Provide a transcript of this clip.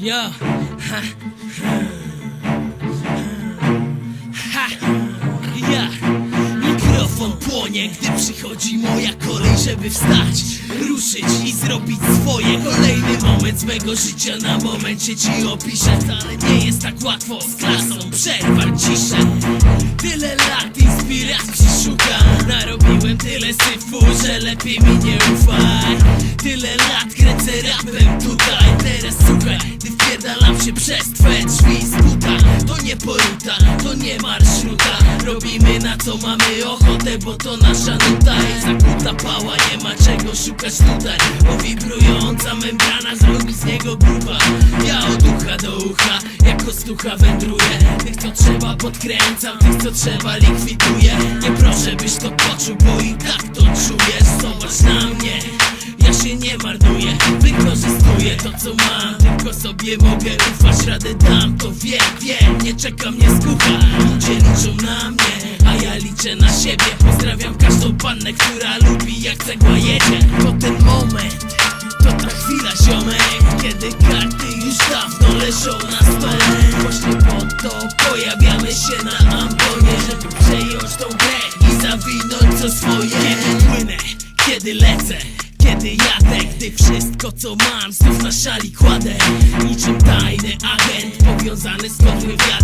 Ja. Ha. Ha. Ja. Mikrofon płonie, gdy przychodzi moja kolej, żeby wstać, ruszyć i zrobić swoje. Kolejny moment z mego życia na momencie ci opiszę. Wcale nie jest tak łatwo z klasą przerwać ciszę. Tyle lat inspiracji szukam Narobiłem tyle syfu, że lepiej mi nie ufaj Tyle lat kręcę rapem tutaj się przez twe drzwi z buta To nie poruta, to nie marszruta. Robimy na co mamy ochotę, bo to nasza nuta. Jest zakuta pała, nie ma czego szukać tutaj. Bo wibrująca membrana zrobi z niego gruba Ja od ucha do ucha, jako stucha wędruję. Tych co trzeba podkręcam, tych co trzeba likwiduję Nie proszę byś to poczuł, bo i tak to czujesz nie marnuję, wykorzystuję to co mam. Tylko sobie mogę ufać, radę dam, to wiem, wiem. Nie czeka mnie skucha, ludzie liczą na mnie A ja liczę na siebie. Pozdrawiam każdą pannę, która lubi jak cegła jedzie To ten moment, to ta chwila ziomek. Kiedy karty już dawno leżą na stole. Właśnie po to pojawiamy się na ambonie Żeby przejąć tą grę i zawinąć co swoje. Kiedy płynę, kiedy lecę kiedy jadę, gdy wszystko co mam znów na szali kładę. Niczym tajny agent powiązany z kontrwywiadem